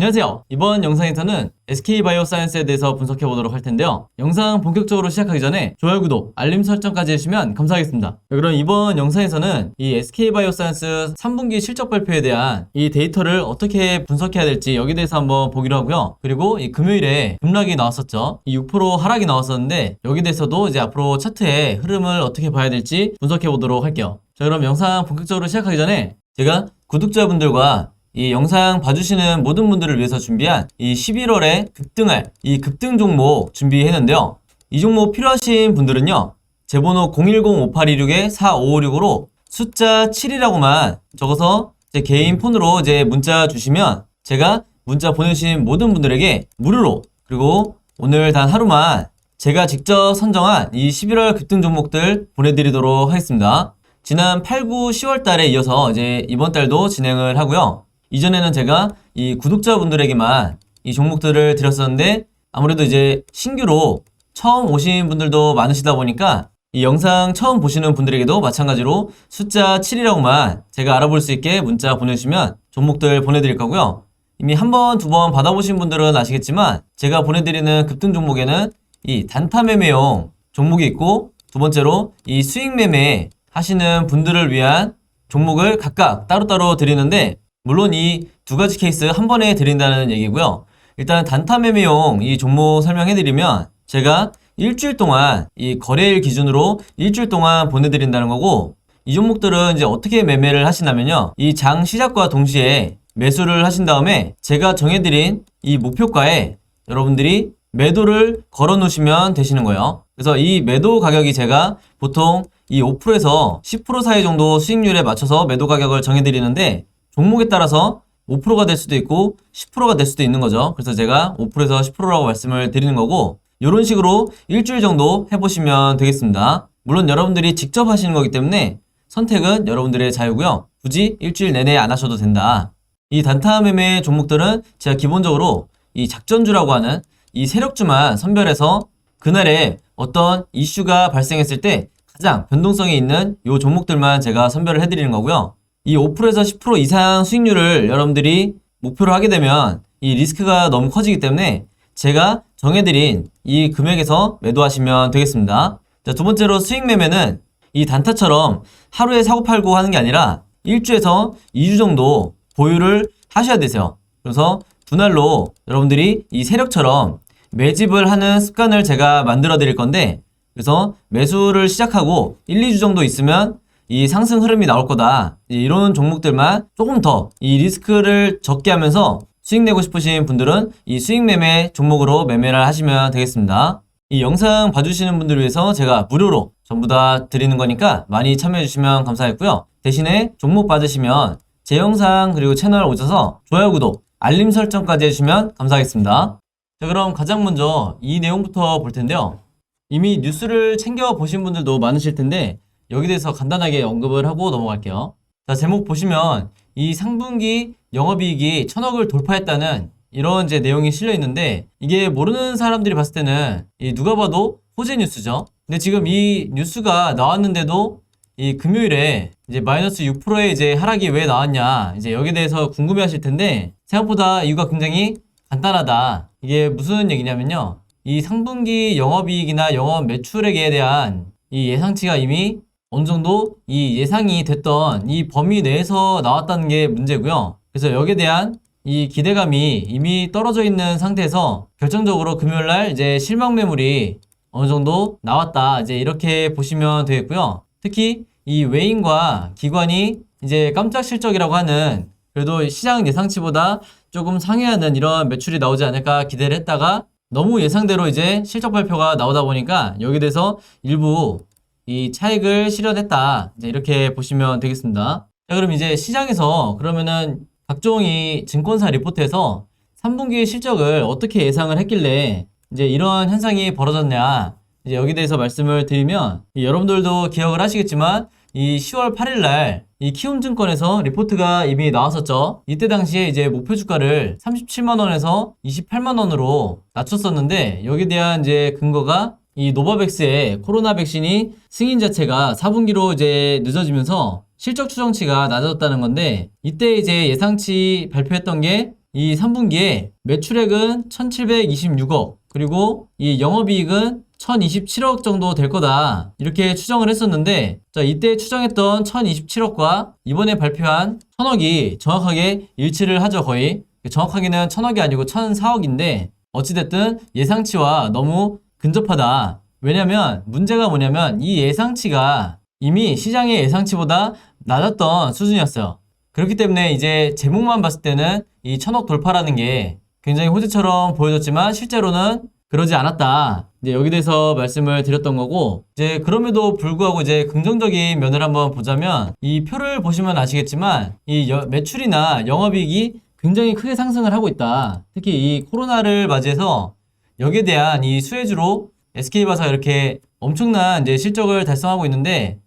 안녕하세요. 이번 영상에서는 SK바이오사이언스에 대해서 분석해 보도록 할 텐데요. 영상 본격적으로 시작하기 전에 좋아요, 구독, 알림 설정까지 해주시면 감사하겠습니다. 자, 그럼 이번 영상에서는 이 SK바이오사이언스 3분기 실적 발표에 대한 이 데이터를 어떻게 분석해야 될지 여기 대해서 한번 보기로 하고요. 그리고 이 금요일에 급락이 나왔었죠. 이 6% 하락이 나왔었는데 여기 대해서도 이제 앞으로 차트의 흐름을 어떻게 봐야 될지 분석해 보도록 할게요. 자, 그럼 영상 본격적으로 시작하기 전에 제가 구독자분들과 이 영상 봐주시는 모든 분들을 위해서 준비한 이 11월에 급등할 이 급등 종목 준비했는데요. 이 종목 필요하신 분들은요. 제 번호 010-5826-4556으로 숫자 7이라고만 적어서 제 개인 폰으로 이제 문자 주시면 제가 문자 보내주신 모든 분들에게 무료로 그리고 오늘 단 하루만 제가 직접 선정한 이 11월 급등 종목들 보내드리도록 하겠습니다. 지난 8, 9, 10월 달에 이어서 이제 이번 달도 진행을 하고요. 이전에는 제가 이 구독자분들에게만 이 종목들을 드렸었는데 아무래도 이제 신규로 처음 오신 분들도 많으시다 보니까 이 영상 처음 보시는 분들에게도 마찬가지로 숫자 7이라고만 제가 알아볼 수 있게 문자 보내주시면 종목들 보내드릴 거고요. 이미 한 번, 두 번 받아보신 분들은 아시겠지만 제가 보내드리는 급등 종목에는 이 단타 매매용 종목이 있고 두 번째로 이 수익 매매 하시는 분들을 위한 종목을 각각 따로따로 드리는데 물론 이 두 가지 케이스 한 번에 드린다는 얘기고요. 일단 단타 매매용 이 종목 설명해드리면 제가 일주일 동안 이 거래일 기준으로 일주일 동안 보내드린다는 거고 이 종목들은 이제 어떻게 매매를 하시냐면요. 이 장 시작과 동시에 매수를 하신 다음에 제가 정해드린 이 목표가에 여러분들이 매도를 걸어 놓으시면 되시는 거예요. 그래서 이 매도 가격이 제가 보통 이 5%에서 10% 사이 정도 수익률에 맞춰서 매도 가격을 정해드리는데 종목에 따라서 5%가 될 수도 있고 10%가 될 수도 있는 거죠. 그래서 제가 5%에서 10%라고 말씀을 드리는 거고 이런 식으로 일주일 정도 해보시면 되겠습니다. 물론 여러분들이 직접 하시는 거기 때문에 선택은 여러분들의 자유고요. 굳이 일주일 내내 안 하셔도 된다. 이 단타 매매 종목들은 제가 기본적으로 이 작전주라고 하는 이 세력주만 선별해서 그날에 어떤 이슈가 발생했을 때 가장 변동성이 있는 요 종목들만 제가 선별을 해드리는 거고요. 이 5%에서 10% 이상 수익률을 여러분들이 목표로 하게 되면 이 리스크가 너무 커지기 때문에 제가 정해드린 이 금액에서 매도하시면 되겠습니다. 자, 두 번째로 수익 매매는 이 단타처럼 하루에 사고 팔고 하는 게 아니라 1주에서 2주 정도 보유를 하셔야 되세요. 그래서 두 날로 여러분들이 이 세력처럼 매집을 하는 습관을 제가 만들어 드릴 건데 그래서 매수를 시작하고 1, 2주 정도 있으면 이 상승 흐름이 나올 거다. 이런 종목들만 조금 더 이 리스크를 적게 하면서 수익 내고 싶으신 분들은 이 수익 매매 종목으로 매매를 하시면 되겠습니다. 이 영상 봐주시는 분들을 위해서 제가 무료로 전부 다 드리는 거니까 많이 참여해 주시면 감사하겠고요. 대신에 종목 받으시면 제 영상 그리고 채널 오셔서 좋아요, 구독, 알림 설정까지 해주시면 감사하겠습니다. 자, 그럼 가장 먼저 이 내용부터 볼 텐데요. 이미 뉴스를 챙겨 보신 분들도 많으실 텐데 여기 대해서 간단하게 언급을 하고 넘어갈게요. 자, 제목 보시면 이 상분기 영업이익이 천억을 돌파했다는 이런 이제 내용이 실려 있는데 이게 모르는 사람들이 봤을 때는 이 누가 봐도 호재 뉴스죠. 근데 지금 이 뉴스가 나왔는데도 이 금요일에 이제 마이너스 6%의 이제 하락이 왜 나왔냐 이제 여기에 대해서 궁금해 하실 텐데 생각보다 이유가 굉장히 간단하다. 이게 무슨 얘기냐면요. 이 상분기 영업이익이나 영업 매출액에 대한 이 예상치가 이미 어느 정도 이 예상이 됐던 이 범위 내에서 나왔다는 게 문제고요. 그래서 여기에 대한 이 기대감이 이미 떨어져 있는 상태에서 결정적으로 금요일 날 이제 실망 매물이 어느 정도 나왔다. 이제 이렇게 보시면 되겠고요. 특히 이 외인과 기관이 이제 깜짝 실적이라고 하는 그래도 시장 예상치보다 조금 상회하는 이런 매출이 나오지 않을까 기대를 했다가 너무 예상대로 이제 실적 발표가 나오다 보니까 여기에 대해서 일부 이 차익을 실현했다. 이제 이렇게 보시면 되겠습니다. 자, 그럼 이제 시장에서 그러면은 각종 이 증권사 리포트에서 3분기 실적을 어떻게 예상을 했길래 이제 이러한 현상이 벌어졌냐. 이제 여기 대해서 말씀을 드리면 이 여러분들도 기억을 하시겠지만 이 10월 8일 날 이 키움증권에서 리포트가 이미 나왔었죠. 이때 당시에 이제 목표 주가를 37만 원에서 28만 원으로 낮췄었는데 여기에 대한 이제 근거가 이 노바백스의 코로나 백신이 승인 자체가 4분기로 이제 늦어지면서 실적 추정치가 낮아졌다는 건데 이때 이제 예상치 발표했던 게 이 3분기에 매출액은 1726억, 그리고 이 영업이익은 1027억 정도 될 거다. 이렇게 추정을 했었는데, 자, 이때 추정했던 1027억과 이번에 발표한 1000억이 정확하게 일치를 하죠, 거의. 정확하게는 1000억이 아니고 1004억인데, 어찌됐든 예상치와 너무 근접하다. 왜냐면 문제가 뭐냐면 이 예상치가 이미 시장의 예상치보다 낮았던 수준이었어요. 그렇기 때문에 이제 제목만 봤을 때는 이 천억 돌파라는 게 굉장히 호재처럼 보여졌지만 실제로는 그러지 않았다. 이제 여기 대해서 말씀을 드렸던 거고 이제 그럼에도 불구하고 이제 긍정적인 면을 한번 보자면 이 표를 보시면 아시겠지만 이 여- 매출이나 영업이익이 굉장히 크게 상승을 하고 있다. 특히 이 코로나를 맞이해서 여기에 대한 이 수혜주로 SK바사가 이렇게 엄청난 이제 실적을 달성하고 있는데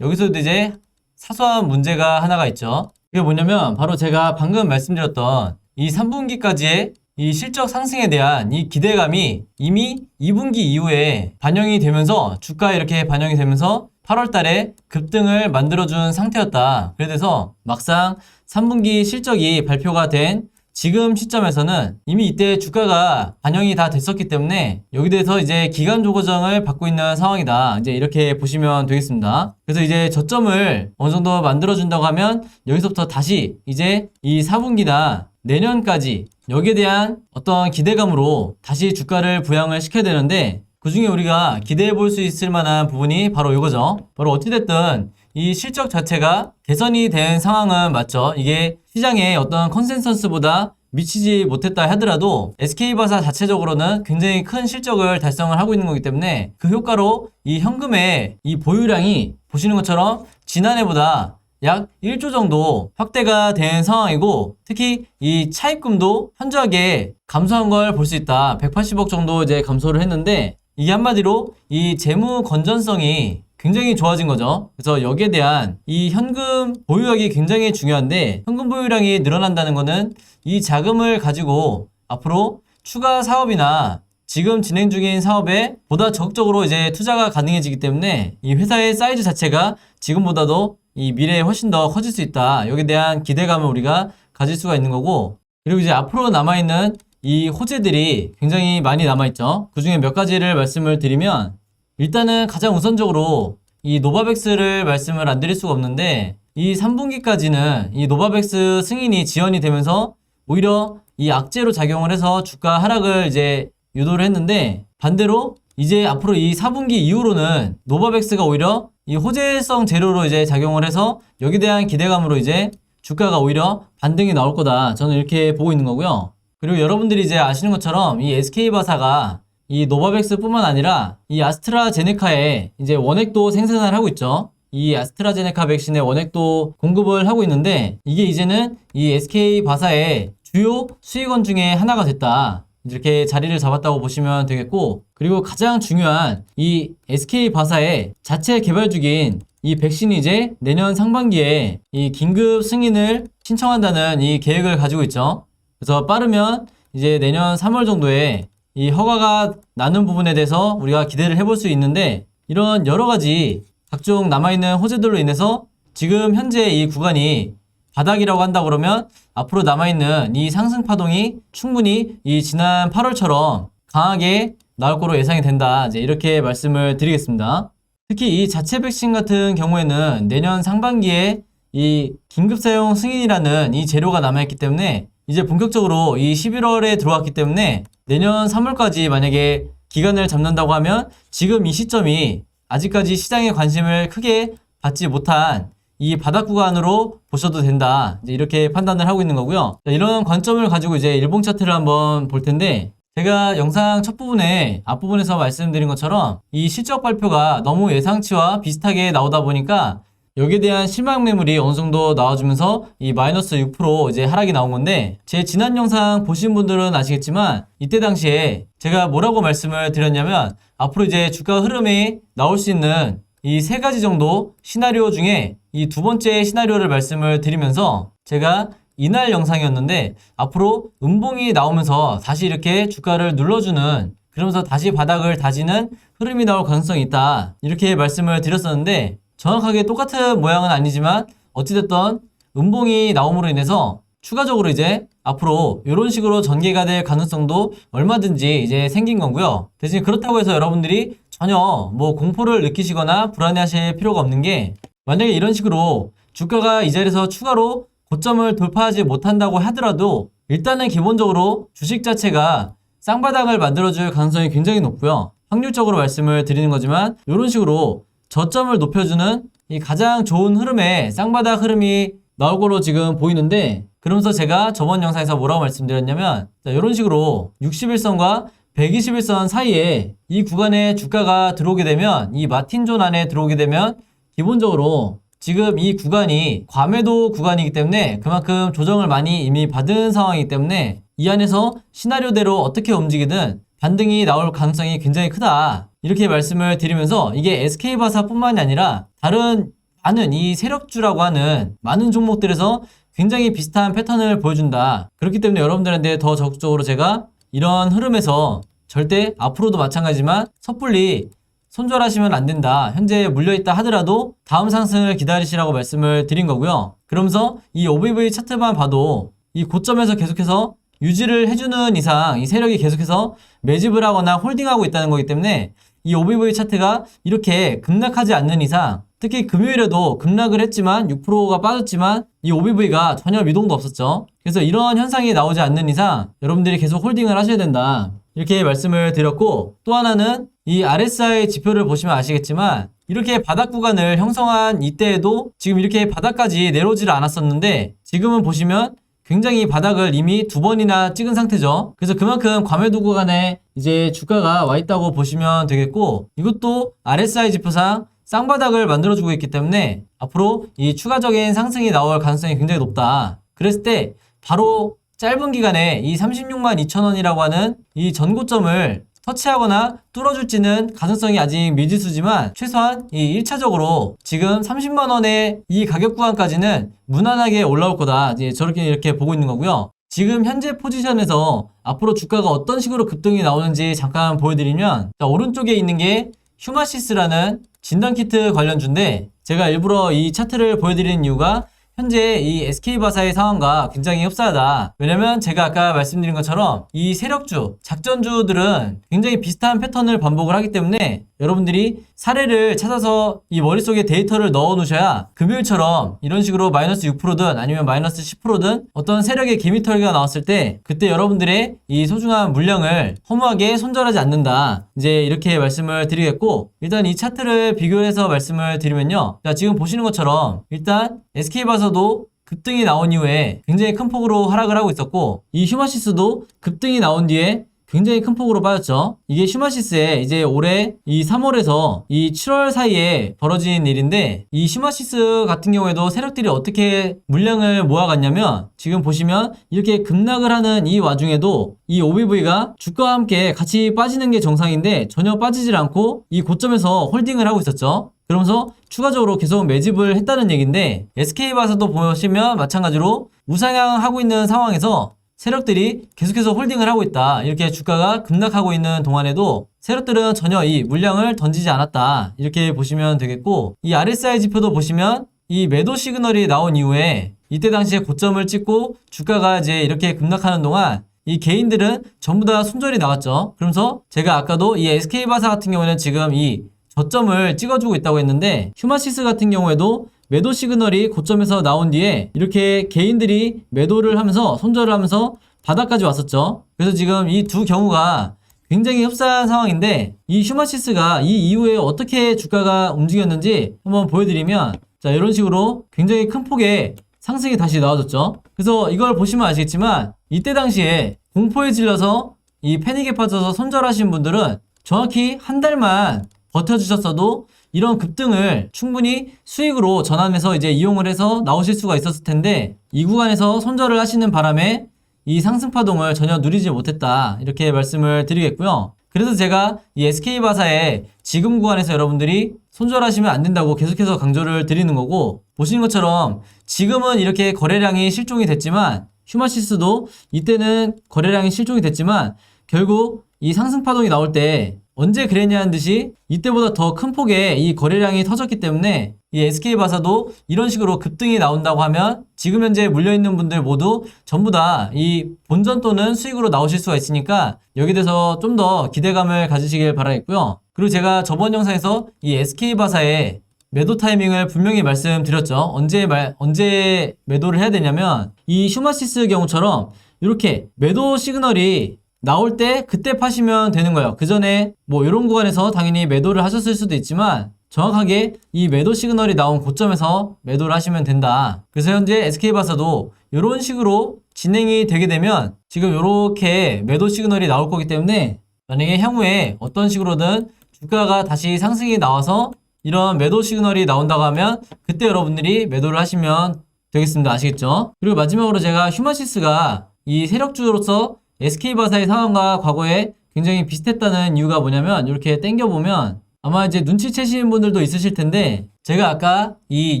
여기서도 이제 사소한 문제가 하나가 있죠. 그게 뭐냐면 바로 제가 방금 말씀드렸던 이 3분기까지의 이 실적 상승에 대한 이 기대감이 이미 2분기 이후에 반영이 되면서 주가에 이렇게 반영이 되면서 8월 달에 급등을 만들어준 상태였다. 그래서 막상 3분기 실적이 발표가 된 지금 시점에서는 이미 이때 주가가 반영이 다 됐었기 때문에 여기 대해서 이제 기간 조정을 받고 있는 상황이다. 이제 이렇게 보시면 되겠습니다. 그래서 이제 저점을 어느 정도 만들어준다고 하면 여기서부터 다시 이제 이 4분기나 내년까지 여기에 대한 어떤 기대감으로 다시 주가를 부양을 시켜야 되는데 그 중에 우리가 기대해 볼 수 있을 만한 부분이 바로 이거죠. 바로 어찌됐든 이 실적 자체가 개선이 된 상황은 맞죠. 이게 시장의 어떤 컨센서스보다 미치지 못했다 하더라도 SK바사 자체적으로는 굉장히 큰 실적을 달성을 하고 있는 거기 때문에 그 효과로 이 현금의 이 보유량이 보시는 것처럼 지난해보다 약 1조 정도 확대가 된 상황이고 특히 이 차입금도 현저하게 감소한 걸 볼 수 있다. 180억 정도 이제 감소를 했는데 이게 한마디로 이 재무 건전성이 굉장히 좋아진 거죠. 그래서 여기에 대한 이 현금 보유량이 굉장히 중요한데 현금 보유량이 늘어난다는 거는 이 자금을 가지고 앞으로 추가 사업이나 지금 진행 중인 사업에 보다 적극적으로 이제 투자가 가능해지기 때문에 이 회사의 사이즈 자체가 지금보다도 이 미래에 훨씬 더 커질 수 있다. 여기에 대한 기대감을 우리가 가질 수가 있는 거고 그리고 이제 앞으로 남아있는 이 호재들이 굉장히 많이 남아있죠. 그 중에 몇 가지를 말씀을 드리면 일단은 가장 우선적으로 이 노바백스를 말씀을 안 드릴 수가 없는데 이 3분기까지는 이 노바백스 승인이 지연이 되면서 오히려 이 악재로 작용을 해서 주가 하락을 이제 유도를 했는데 반대로 이제 앞으로 이 4분기 이후로는 노바백스가 오히려 이 호재성 재료로 이제 작용을 해서 여기에 대한 기대감으로 이제 주가가 오히려 반등이 나올 거다. 저는 이렇게 보고 있는 거고요. 그리고 여러분들이 이제 아시는 것처럼 이 SK바사가 이 노바백스뿐만 아니라 이 아스트라제네카에 이제 원액도 생산을 하고 있죠. 이 아스트라제네카 백신의 원액도 공급을 하고 있는데 이게 이제는 이 SK바사의 주요 수익원 중에 하나가 됐다. 이렇게 자리를 잡았다고 보시면 되겠고 그리고 가장 중요한 이 SK바사의 자체 개발 중인 이 백신이 이제 내년 상반기에 이 긴급 승인을 신청한다는 이 계획을 가지고 있죠. 그래서 빠르면 이제 내년 3월 정도에 이 허가가 나는 부분에 대해서 우리가 기대를 해볼 수 있는데 이런 여러 가지 각종 남아있는 호재들로 인해서 지금 현재 이 구간이 바닥이라고 한다 그러면 앞으로 남아있는 이 상승 파동이 충분히 이 지난 8월처럼 강하게 나올 거로 예상이 된다. 이제 이렇게 말씀을 드리겠습니다. 특히 이 자체 백신 같은 경우에는 내년 상반기에 이 긴급 사용 승인이라는 이 재료가 남아있기 때문에 이제 본격적으로 이 11월에 들어왔기 때문에 내년 3월까지 만약에 기간을 잡는다고 하면 지금 이 시점이 아직까지 시장의 관심을 크게 받지 못한 이 바닥 구간으로 보셔도 된다. 이렇게 판단을 하고 있는 거고요. 자, 이런 관점을 가지고 이제 일봉 차트를 한번 볼 텐데 제가 영상 첫 부분에 앞부분에서 말씀드린 것처럼 이 실적 발표가 너무 예상치와 비슷하게 나오다 보니까 여기에 대한 실망 매물이 어느 정도 나와주면서 이 마이너스 6% 이제 하락이 나온 건데 제 지난 영상 보신 분들은 아시겠지만 이때 당시에 제가 뭐라고 말씀을 드렸냐면 앞으로 이제 주가 흐름이 나올 수 있는 이 세 가지 정도 시나리오 중에 이 두 번째 시나리오를 말씀을 드리면서 제가 이날 영상이었는데 앞으로 음봉이 나오면서 다시 이렇게 주가를 눌러주는 그러면서 다시 바닥을 다지는 흐름이 나올 가능성이 있다. 이렇게 말씀을 드렸었는데 정확하게 똑같은 모양은 아니지만 어찌됐든 음봉이 나옴으로 인해서 추가적으로 이제 앞으로 이런 식으로 전개가 될 가능성도 얼마든지 이제 생긴 거고요. 대신 그렇다고 해서 여러분들이 전혀 뭐 공포를 느끼시거나 불안해하실 필요가 없는 게 만약에 이런 식으로 주가가 이 자리에서 추가로 고점을 돌파하지 못한다고 하더라도 일단은 기본적으로 주식 자체가 쌍바닥을 만들어줄 가능성이 굉장히 높고요. 확률적으로 말씀을 드리는 거지만 이런 식으로 저점을 높여주는 이 가장 좋은 흐름의 쌍바닥 흐름이 나올 거로 지금 보이는데 그러면서 제가 저번 영상에서 뭐라고 말씀드렸냐면 자, 이런 식으로 61선과 121선 사이에 이 구간에 주가가 들어오게 되면 이 마틴존 안에 들어오게 되면 기본적으로 지금 이 구간이 과매도 구간이기 때문에 그만큼 조정을 많이 이미 받은 상황이기 때문에 이 안에서 시나리오대로 어떻게 움직이든 반등이 나올 가능성이 굉장히 크다. 이렇게 말씀을 드리면서 이게 SK바사뿐만이 아니라 다른 많은 이 세력주라고 하는 많은 종목들에서 굉장히 비슷한 패턴을 보여준다. 그렇기 때문에 여러분들한테 더 적극적으로 제가 이런 흐름에서 절대 앞으로도 마찬가지지만 섣불리 손절하시면 안 된다. 현재 물려있다 하더라도 다음 상승을 기다리시라고 말씀을 드린 거고요. 그러면서 이 OBV 차트만 봐도 이 고점에서 계속해서 유지를 해주는 이상 이 세력이 계속해서 매집을 하거나 홀딩하고 있다는 거기 때문에 이 OBV 차트가 이렇게 급락하지 않는 이상 특히 금요일에도 급락을 했지만 6%가 빠졌지만 이 OBV가 전혀 미동도 없었죠. 그래서 이런 현상이 나오지 않는 이상 여러분들이 계속 홀딩을 하셔야 된다. 이렇게 말씀을 드렸고 또 하나는 이 RSI 지표를 보시면 아시겠지만 이렇게 바닥 구간을 형성한 이때에도 지금 이렇게 바닥까지 내려오지를 않았었는데 지금은 보시면 굉장히 바닥을 이미 두 번이나 찍은 상태죠. 그래서 그만큼 과매도 구 간에 이제 주가가 와 있다고 보시면 되겠고 이것도 RSI 지표상 쌍바닥을 만들어주고 있기 때문에 앞으로 이 추가적인 상승이 나올 가능성이 굉장히 높다. 그랬을 때 바로 짧은 기간에 이 36만 2천 원이라고 하는 이 전고점을 터치하거나 뚫어줄지는 가능성이 아직 미지수지만 최소한 이 1차적으로 지금 30만 원의 이 가격 구간까지는 무난하게 올라올 거다. 이제 저렇게 이렇게 보고 있는 거고요. 지금 현재 포지션에서 앞으로 주가가 어떤 식으로 급등이 나오는지 잠깐 보여드리면 자, 오른쪽에 있는 게 휴마시스라는 진단키트 관련주인데 제가 일부러 이 차트를 보여드리는 이유가 현재 이 SK바사의 상황과 굉장히 흡사하다. 왜냐면 제가 아까 말씀드린 것처럼 이 세력주, 작전주들은 굉장히 비슷한 패턴을 반복을 하기 때문에 여러분들이 사례를 찾아서 이 머릿속에 데이터를 넣어 놓으셔야 금요일처럼 이런 식으로 마이너스 6%든 아니면 마이너스 10%든 어떤 세력의 개미털기가 나왔을 때 그때 여러분들의 이 소중한 물량을 허무하게 손절하지 않는다. 이제 이렇게 말씀을 드리겠고 일단 이 차트를 비교해서 말씀을 드리면요. 자, 지금 보시는 것처럼 일단 SK바서도 급등이 나온 이후에 굉장히 큰 폭으로 하락을 하고 있었고 이 휴마시스도 급등이 나온 뒤에 굉장히 큰 폭으로 빠졌죠. 이게 슈마시스의 이제 올해 이 3월에서 이 7월 사이에 벌어진 일인데 이 슈마시스 같은 경우에도 세력들이 어떻게 물량을 모아갔냐면 지금 보시면 이렇게 급락을 하는 이 와중에도 이 OBV가 주가와 함께 같이 빠지는 게 정상인데 전혀 빠지질 않고 이 고점에서 홀딩을 하고 있었죠. 그러면서 추가적으로 계속 매집을 했다는 얘기인데 SK바사도 보시면 마찬가지로 우상향하고 있는 상황에서 세력들이 계속해서 홀딩을 하고 있다. 이렇게 주가가 급락하고 있는 동안에도 세력들은 전혀 이 물량을 던지지 않았다. 이렇게 보시면 되겠고 이 RSI 지표도 보시면 이 매도 시그널이 나온 이후에 이때 당시에 고점을 찍고 주가가 이제 이렇게 급락하는 동안 이 개인들은 전부 다 손절이 나왔죠. 그러면서 제가 아까도 이 SK바사 같은 경우는 지금 이 저점을 찍어주고 있다고 했는데 휴마시스 같은 경우에도 매도 시그널이 고점에서 나온 뒤에 이렇게 개인들이 매도를 하면서 손절을 하면서 바닥까지 왔었죠. 그래서 지금 이 두 경우가 굉장히 흡사한 상황인데 이 휴마시스가 이 이후에 어떻게 주가가 움직였는지 한번 보여드리면 자 이런 식으로 굉장히 큰 폭의 상승이 다시 나와줬죠. 그래서 이걸 보시면 아시겠지만 이때 당시에 공포에 질려서 이 패닉에 빠져서 손절하신 분들은 정확히 한 달만 버텨주셨어도 이런 급등을 충분히 수익으로 전환해서 이제 이용을 해서 나오실 수가 있었을 텐데 이 구간에서 손절을 하시는 바람에 이 상승 파동을 전혀 누리지 못했다 이렇게 말씀을 드리겠고요. 그래서 제가 이 SK바사의 지금 구간에서 여러분들이 손절하시면 안 된다고 계속해서 강조를 드리는 거고 보시는 것처럼 지금은 이렇게 거래량이 실종이 됐지만 휴마시스도 이때는 거래량이 실종이 됐지만 결국 이 상승 파동이 나올 때 언제 그랬냐는 듯이 이때보다 더 큰 폭의 이 거래량이 터졌기 때문에 이 SK 바사도 이런 식으로 급등이 나온다고 하면 지금 현재 물려 있는 분들 모두 전부 다 이 본전 또는 수익으로 나오실 수가 있으니까 여기 대해서 좀 더 기대감을 가지시길 바라겠고요. 그리고 제가 저번 영상에서 이 SK 바사의 매도 타이밍을 분명히 말씀드렸죠. 언제 말 언제 매도를 해야 되냐면 이 휴마시스 경우처럼 이렇게 매도 시그널이 나올 때 그때 파시면 되는 거예요. 그 전에 뭐 이런 구간에서 당연히 매도를 하셨을 수도 있지만 정확하게 이 매도 시그널이 나온 고점에서 매도를 하시면 된다. 그래서 현재 SK바사도 이런 식으로 진행이 되게 되면 지금 이렇게 매도 시그널이 나올 거기 때문에 만약에 향후에 어떤 식으로든 주가가 다시 상승이 나와서 이런 매도 시그널이 나온다고 하면 그때 여러분들이 매도를 하시면 되겠습니다. 아시겠죠? 그리고 마지막으로 제가 휴마시스가 이 세력주로서 SK바사의 상황과 과거에 굉장히 비슷했다는 이유가 뭐냐면 이렇게 땡겨보면 아마 이제 눈치채시는 분들도 있으실 텐데 제가 아까 이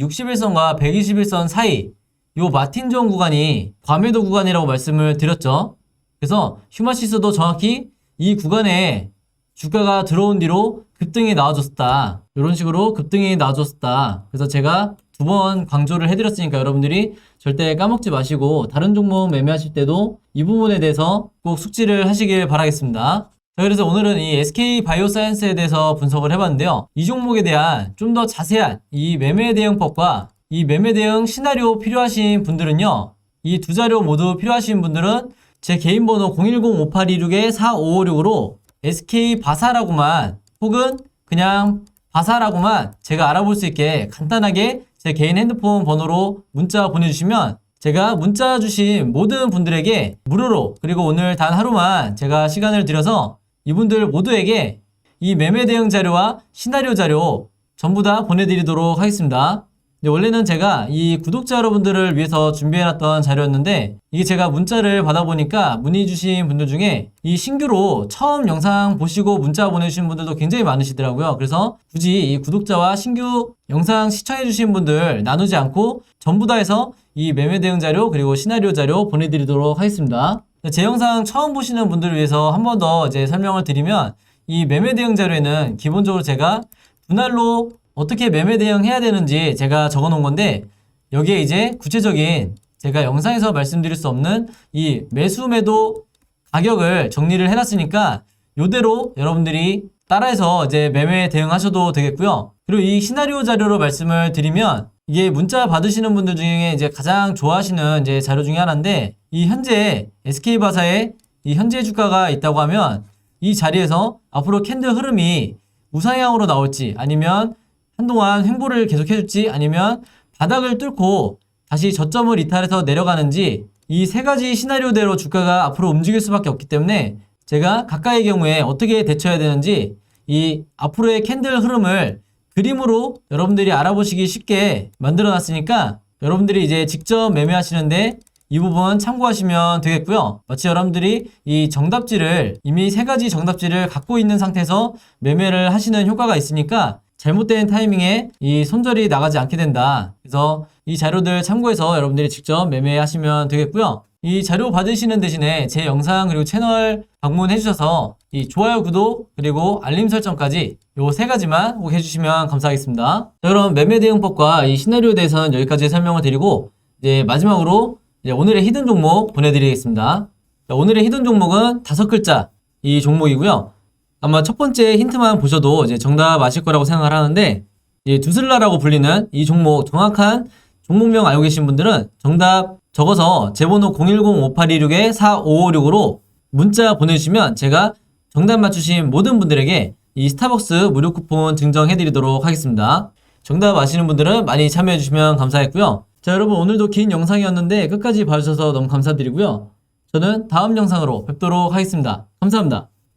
61선과 121선 사이 요 마틴존 구간이 과매도 구간이라고 말씀을 드렸죠. 그래서 휴마시스도 정확히 이 구간에 주가가 들어온 뒤로 급등이 나와줬다. 이런 식으로 급등이 나와줬다. 그래서 제가 두 번 강조를 해드렸으니까 여러분들이 절대 까먹지 마시고 다른 종목 매매하실 때도 이 부분에 대해서 꼭 숙지를 하시길 바라겠습니다. 자, 그래서 오늘은 이 SK 바이오사이언스에 대해서 분석을 해봤는데요. 이 종목에 대한 좀 더 자세한 이 매매 대응법과 이 매매 대응 시나리오 필요하신 분들은요. 이 두 자료 모두 필요하신 분들은 제 개인 번호 010-5826-4556으로 SK 바사라고만 혹은 그냥 바사라고만 제가 알아볼 수 있게 간단하게 제 개인 핸드폰 번호로 문자 보내주시면 제가 문자 주신 모든 분들에게 무료로 그리고 오늘 단 하루만 제가 시간을 들여서 이분들 모두에게 이 매매 대응 자료와 시나리오 자료 전부 다 보내드리도록 하겠습니다. 근데 원래는 제가 이 구독자 여러분들을 위해서 준비해놨던 자료였는데 이게 제가 문자를 받아보니까 문의 주신 분들 중에 이 신규로 처음 영상 보시고 문자 보내주신 분들도 굉장히 많으시더라고요. 그래서 굳이 이 구독자와 신규 영상 시청해주신 분들 나누지 않고 전부 다 해서 이 매매 대응 자료 그리고 시나리오 자료 보내드리도록 하겠습니다. 제 영상 처음 보시는 분들을 위해서 한 번 더 이제 설명을 드리면 이 매매 대응 자료에는 기본적으로 제가 분할로 어떻게 매매 대응해야 되는지 제가 적어 놓은 건데 여기에 이제 구체적인 제가 영상에서 말씀드릴 수 없는 이 매수 매도 가격을 정리를 해놨으니까 요대로 여러분들이 따라해서 이제 매매 대응하셔도 되겠고요. 그리고 이 시나리오 자료로 말씀을 드리면 이게 문자 받으시는 분들 중에 이제 가장 좋아하시는 이제 자료 중에 하나인데 이 현재 SK바사에 이 현재 주가가 있다고 하면 이 자리에서 앞으로 캔들 흐름이 우상향으로 나올지 아니면 한동안 횡보를 계속해줄지 아니면 바닥을 뚫고 다시 저점을 이탈해서 내려가는지 이 세 가지 시나리오대로 주가가 앞으로 움직일 수밖에 없기 때문에 제가 가까이의 경우에 어떻게 대처해야 되는지 이 앞으로의 캔들 흐름을 그림으로 여러분들이 알아보시기 쉽게 만들어 놨으니까 여러분들이 이제 직접 매매하시는데 이 부분 참고하시면 되겠고요. 마치 여러분들이 이 정답지를 이미 세 가지 정답지를 갖고 있는 상태에서 매매를 하시는 효과가 있으니까 잘못된 타이밍에 이 손절이 나가지 않게 된다. 그래서 이 자료들 참고해서 여러분들이 직접 매매하시면 되겠고요. 이 자료 받으시는 대신에 제 영상 그리고 채널 방문해 주셔서 이 좋아요, 구독 그리고 알림 설정까지 요 세 가지만 꼭 해주시면 감사하겠습니다. 자, 그럼 매매 대응법과 이 시나리오에 대해서는 여기까지 설명을 드리고 이제 마지막으로 이제 오늘의 히든 종목 보내드리겠습니다. 자, 오늘의 히든 종목은 다섯 글자 이 종목이고요. 아마 첫 번째 힌트만 보셔도 이제 정답 아실 거라고 생각을 하는데 이 두슬라라고 불리는 이 종목 정확한 종목명 알고 계신 분들은 정답 적어서 제 번호 010-5826-4556으로 문자 보내주시면 제가 정답 맞추신 모든 분들에게 이 스타벅스 무료 쿠폰 증정해 드리도록 하겠습니다. 정답 아시는 분들은 많이 참여해 주시면 감사했고요. 자 여러분 오늘도 긴 영상이었는데 끝까지 봐주셔서 너무 감사드리고요. 저는 다음 영상으로 뵙도록 하겠습니다. 감사합니다.